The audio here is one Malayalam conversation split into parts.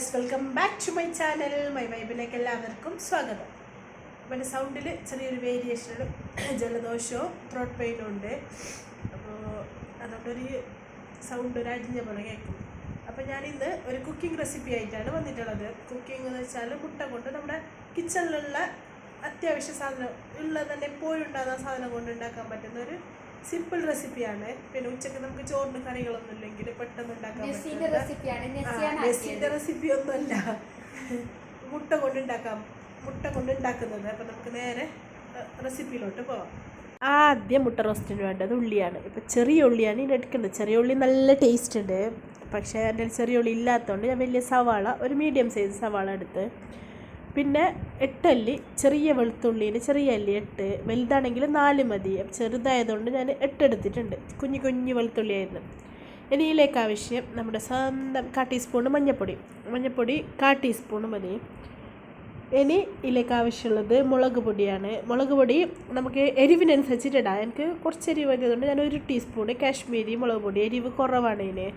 Guys welcome back to my channel my വൈബിലേക്ക് എല്ലാവർക്കും സ്വാഗതം. പിന്നെ സൗണ്ടിൽ ചെറിയൊരു വേരിയേഷൻ ജലദോഷവും ത്രോട്ട് പെയിനും ഉണ്ട്. അപ്പോൾ അതുകൊണ്ടൊരു സൗണ്ട് ഒരു അടിഞ്ഞ പോലെ കേൾക്കും. അപ്പോൾ ഞാനിന്ന് ഒരു കുക്കിംഗ് റെസിപ്പി ആയിട്ടാണ് വന്നിട്ടുള്ളത്. കുക്കിംഗ് എന്ന് വെച്ചാൽ മുട്ട കൊണ്ട് നമ്മുടെ കിച്ചണിലുള്ള അത്യാവശ്യ സാധനം ഉള്ള തന്നെ എപ്പോഴും ഉണ്ടാകുന്ന സാധനം കൊണ്ട് ഉണ്ടാക്കാൻ പറ്റുന്ന ഒരു സിമ്പിൾ റെസിപ്പിയാണ് പിന്നെ ഉച്ചയ്ക്ക് നമുക്ക് ചോറിന് കറികളൊന്നും ഇല്ലെങ്കിൽ പെട്ടെന്ന് ഉണ്ടാക്കാൻ നെസ്സിന്റെ റെസിപ്പി ഒന്നുമല്ല. മുട്ട കൊണ്ട് ഉണ്ടാക്കാം. മുട്ട കൊണ്ട് ഉണ്ടാക്കുന്നത്. അപ്പം നമുക്ക് നേരെ റെസിപ്പിയിലോട്ട് പോവാം. ആദ്യം മുട്ട റോസ്റ്റിന് വേണ്ടത് ഉള്ളിയാണ്. ഇപ്പം ചെറിയ ഉള്ളിയാണ് ഇനി എടുക്കേണ്ടത് ചെറിയ ഉള്ളി നല്ല ടേസ്റ്റ് ഉണ്ട്. പക്ഷേ എന്റെ ചെറിയ ഉള്ളി ഇല്ലാത്തതുകൊണ്ട് ഞാൻ വലിയ സവാള ഒരു മീഡിയം സൈസ് സവാള എടുത്ത് പിന്നെ എട്ടല്ലി ചെറിയ വെളുത്തുള്ളിന് ചെറിയ അല്ലി എട്ട് വലുതാണെങ്കിൽ നാല് മതി. ചെറുതായതുകൊണ്ട് ഞാൻ എട്ട് എടുത്തിട്ടുണ്ട് കുഞ്ഞു കുഞ്ഞു വെളുത്തുള്ളി ആയിരുന്നു ഇനി ഇതിലേക്ക് ആവശ്യം നമ്മുടെ സ്വന്തം കാ ടീസ്പൂണ് മഞ്ഞൾപ്പൊടി മഞ്ഞൾപ്പൊടി കാ ടീസ്പൂണ് മതി. ഇനി ഇതിലേക്ക് ആവശ്യമുള്ളത് മുളക് പൊടിയാണ്. മുളക് പൊടി നമുക്ക് എരിവിനനുസരിച്ചിട്ടിടാം എനിക്ക് കുറച്ച് എരിവ് മതിയതുകൊണ്ട് ഞാൻ ഒരു ടീസ്പൂണ് കാശ്മീരി മുളക് പൊടി. എരിവ് കുറവാണ് ഇതിന്.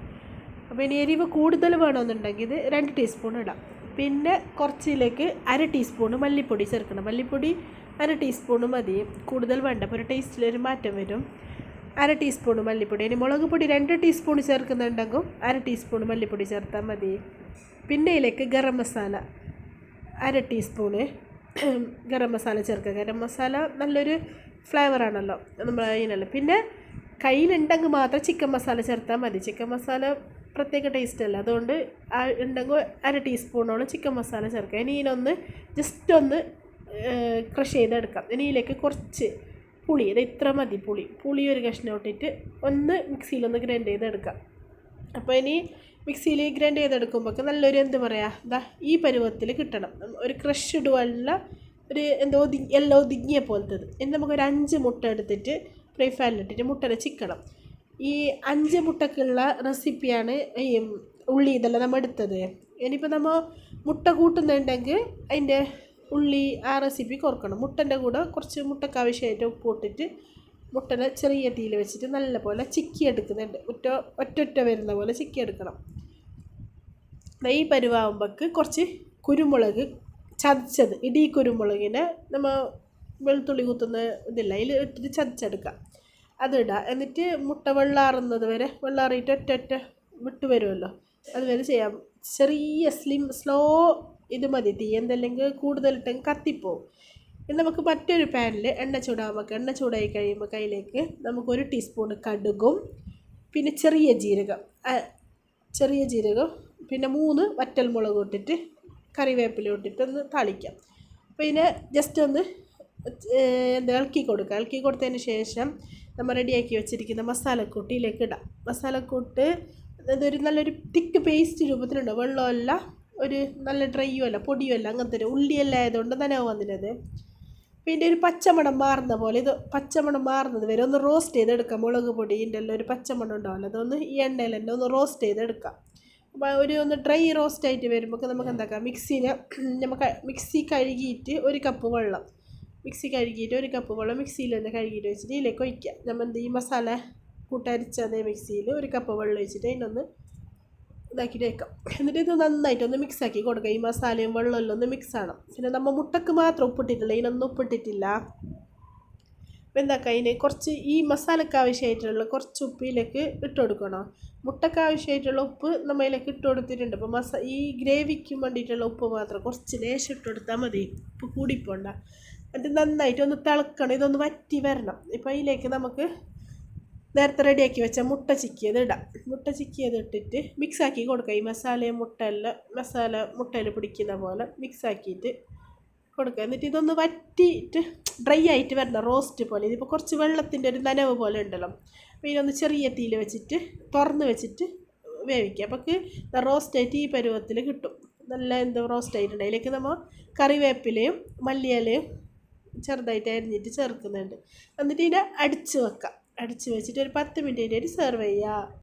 അപ്പോൾ ഇനി എരിവ് കൂടുതൽ വേണമെന്നുണ്ടെങ്കിൽ ഇത് രണ്ട് ടീസ്പൂൺ ഇടാം. പിന്നെ കുറച്ചിലേക്ക് അര ടീസ്പൂണ് മല്ലിപ്പൊടി ചേർക്കണം. മല്ലിപ്പൊടി അര ടീസ്പൂണ് മതി. കൂടുതൽ വേണ്ട അപ്പോൾ ഒരു ടേസ്റ്റിലൊരു മാറ്റം വരും. അര ടീസ്പൂൺ മല്ലിപ്പൊടി. ഇനി മുളക് പൊടി രണ്ട് ടീസ്പൂൺ ചേർക്കുന്നുണ്ടെങ്കിൽ അര ടീസ്പൂൺ മല്ലിപ്പൊടി ചേർത്താൽ മതി. പിന്നെ ഇതിലേക്ക് ഗരം മസാല അര ടീസ്പൂണ് ഗരം മസാല ചേർക്കുക. ഗരം മസാല നല്ലൊരു ഫ്ലേവറാണല്ലോ നമ്മൾ അതിനല്ല. പിന്നെ കയ്യിലുണ്ടെങ്കിൽ മാത്രം ചിക്കൻ മസാല ചേർത്താൽ മതി. ചിക്കൻ മസാല പ്രത്യേക ടേസ്റ്റ് അല്ല അതുകൊണ്ട് ഉണ്ടെങ്കിൽ അര ടീസ്പൂണോളം ചിക്കൻ മസാല ചേർക്കുക. ഇനി ഇതിനൊന്ന് ജസ്റ്റ് ഒന്ന് ക്രഷ് ചെയ്തെടുക്കാം. ഇനി ഇതിലേക്ക് കുറച്ച് പുളി ഇത് ഇത്ര മതി പുളി. പുളി ഒരു കഷ്ണം ഇട്ടിട്ട് ഒന്ന് മിക്സിയിലൊന്ന് ഗ്രൈൻഡ് ചെയ്തെടുക്കാം. അപ്പോൾ ഇനി മിക്സിയിൽ ഗ്രൈൻഡ് ചെയ്തെടുക്കുമ്പോൾ നല്ലൊരു എന്ത് പറയുക ഇതാ ഈ പരുവത്തിൽ കിട്ടണം. ഒരു ക്രഷ് ഇടുവല്ല ഒരു എന്തോ ഒതുങ്ങി എല്ലാം ഒതുങ്ങിയ പോലത്തത്. ഇനി നമുക്കൊരു അഞ്ച് മുട്ട എടുത്തിട്ട് ഫ്രൈ ഫാനിലിട്ടിട്ട് മുട്ടനെ ചിക്കണം. ഈ അഞ്ച് മുട്ടക്കുള്ള റെസിപ്പിയാണ് ഈ ഉള്ളി ഇതെല്ലാം നമ്മൾ എടുത്തത് ഇനിയിപ്പോൾ നമ്മൾ മുട്ട കൂട്ടുന്നുണ്ടെങ്കിൽ അതിന്റെ ഉള്ളി ആ റെസിപ്പി കുറക്കണം മുട്ടന്റെ കൂടെ കുറച്ച് മുട്ടക്ക് ആവശ്യമായിട്ട് ഉപ്പ് ഇട്ടിട്ട് മുട്ടനെ ചെറിയ തീയിൽ വെച്ചിട്ട് നല്ല പോലെ ചിക്കി എടുക്കുന്നുണ്ട് ഒറ്റ ഒറ്റൊറ്റ വരുന്ന പോലെ ചിക്കി എടുക്കണം നെയ് പരുവാകുമ്പോൾക്ക് കുറച്ച് കുരുമുളക് ചതച്ചത്. ഇടി കുരുമുളകിനെ നമ്മൾ വെളുത്തുള്ളി കുത്തുന്ന ഇതില്ല അതിൽ ഇട്ടിട്ട് ചതച്ചെടുക്കാം. അതിടുക എന്നിട്ട് മുട്ട വെള്ളാറുന്നത് വരെ വെള്ളാറിയിട്ട് ഒറ്റ ഒറ്റ വിട്ട് വരുമല്ലോ. അതുവരെ ചെയ്യാം. ചെറിയ സ്ലിം സ്ലോ ഇത് മതി. തീ എന്തല്ലെങ്കിൽ കൂടുതലിട്ടെങ്കിൽ കത്തിപ്പോവും. ഇനി നമുക്ക് മറ്റൊരു പാനിൽ എണ്ണ ചൂടാകുമ്പോൾ എണ്ണ ചൂടായി കഴിയുമ്പോൾ കയ്യിലേക്ക് നമുക്ക് ഒരു ടീസ്പൂൺ കടുകും പിന്നെ ചെറിയ ജീരകം ചെറിയ ജീരകം പിന്നെ മൂന്ന് വറ്റൽ മുളക് ഇട്ടിട്ട് കറിവേപ്പില ഇട്ടിട്ട് ഒന്ന് താളിക്കാം. ഇതിനെ ജസ്റ്റ് ഒന്ന് എന്താ ഇളക്കി കൊടുക്കുക ഇളക്കി കൊടുത്തതിന് ശേഷം നമ്മൾ റെഡിയാക്കി വെച്ചിരിക്കുന്ന മസാലക്കൂട്ടിയിലേക്ക് ഇടാം. മസാലക്കൂട്ട് അതൊരു നല്ലൊരു തിക്ക് പേസ്റ്റ് രൂപത്തിലുണ്ട്. വെള്ളമല്ല ഒരു നല്ല ഡ്രൈയോ അല്ല പൊടിയോ അല്ല അങ്ങനത്തെ ഒരു ഉള്ളിയല്ല ആയതുകൊണ്ട് നനവ് വന്നിരുന്നത്. പിന്നെ ഒരു പച്ചമണം മാറുന്ന പോലെ ഇത് പച്ചമണം മാറുന്നത് വരെ ഒന്ന് റോസ്റ്റ് ചെയ്തെടുക്കാം. മുളക് പൊടിന്റെ എല്ലാം ഒരു പച്ചമണം ഉണ്ടാവില്ല. അതൊന്ന് ഈ എണ്ണയിൽ തന്നെ ഒന്ന് റോസ്റ്റ് ചെയ്തെടുക്കാം. അപ്പോൾ ഒരു ഒന്ന് ഡ്രൈ റോസ്റ്റ് ആയിട്ട് വരുമ്പോൾ നമുക്ക് എന്താക്കാം? മിക്സിയിൽ നമുക്ക് മിക്സി കഴുകിയിട്ട് ഒരു കപ്പ് വെള്ളം മിക്സി കഴുകിയിട്ട് ഒരു കപ്പ് വെള്ളം മിക്സിയിൽ തന്നെ കഴുകിയിട്ട് വെച്ചിട്ട് ഇതിലേക്ക് ഒഴിക്കുക. നമ്മൾ എന്ത് ഈ മസാല കൂട്ടരിച്ചതേ മിക്സിയിൽ ഒരു കപ്പ് വെള്ളം ഒഴിച്ചിട്ട് അതിനൊന്ന് ഇതാക്കിയിട്ട് വെക്കാം. എന്നിട്ട് ഇത് നന്നായിട്ടൊന്ന് മിക്സാക്കി കൊടുക്കുക. ഈ മസാലയും വെള്ളമെല്ലാം ഒന്ന് മിക്സ് ആണ് പിന്നെ നമ്മൾ മുട്ടക്ക് മാത്രം ഉപ്പിട്ടിട്ടില്ല. ഇതിനൊന്നും ഉപ്പിട്ടിട്ടില്ല. അപ്പോൾ എന്താക്കുക അതിന് കുറച്ച് ഈ മസാലക്ക് ആവശ്യമായിട്ടുള്ള കുറച്ച് ഉപ്പ് ഇതിലേക്ക് ഇട്ട് കൊടുക്കണം. മുട്ടക്ക് ആവശ്യമായിട്ടുള്ള ഉപ്പ് നമ്മൾ ഇതിലേക്ക് ഇട്ട് കൊടുത്തിട്ടുണ്ട്. അപ്പോൾ മസ ഈ ഗ്രേവിക്ക് വേണ്ടിയിട്ടുള്ള ഉപ്പ് മാത്രം കുറച്ച് ലേശം ഇട്ട് കൊടുത്താൽ മതി. ഉപ്പ് കൂടിപ്പോണ്ട. എന്നിട്ട് നന്നായിട്ട് ഒന്ന് തിളക്കണം ഇതൊന്ന് വറ്റി വരണം. ഇപ്പോൾ അതിലേക്ക് നമുക്ക് നേരത്തെ റെഡിയാക്കി വെച്ച മുട്ട ചിക്കിയത് ഇടാം. മുട്ട ചിക്കിയത് ഇട്ടിട്ട് മിക്സ് ആക്കി കൊടുക്കുക ഈ മസാലയും മുട്ടയെല്ലാം മസാല മുട്ടയിൽ പിടിക്കുന്ന പോലെ മിക്സ് ആക്കിയിട്ട് കൊടുക്കുക എന്നിട്ട് ഇതൊന്ന് വറ്റിയിട്ട് ഡ്രൈ ആയിട്ട് വരണം റോസ്റ്റ് പോലെ. ഇതിപ്പോൾ കുറച്ച് വെള്ളത്തിന്റെ ഒരു നനവ് പോലെ ഉണ്ടല്ലോ. അപ്പോൾ ഇതിനൊന്ന് ചെറിയ തീയിൽ വെച്ചിട്ട് തുറന്ന് വെച്ചിട്ട് വേവിക്കുക അപ്പോൾ റോസ്റ്റ് ആയിട്ട് ഈ പരുവത്തിൽ കിട്ടും. നല്ല എന്തോ റോസ്റ്റ് അതിലേക്ക് നമ്മൾ കറിവേപ്പിലയും മല്ലിയിലയും ചെറുതായിട്ട് അരിഞ്ഞിട്ട് ചേർക്കുന്നുണ്ട്. എന്നിട്ട് ഇതിനെ അടിച്ച് വെക്കാം. അടിച്ച് വെച്ചിട്ട് ഒരു പത്ത് മിനിറ്റ് കഴിഞ്ഞിട്ട് സെർവ് ചെയ്യുക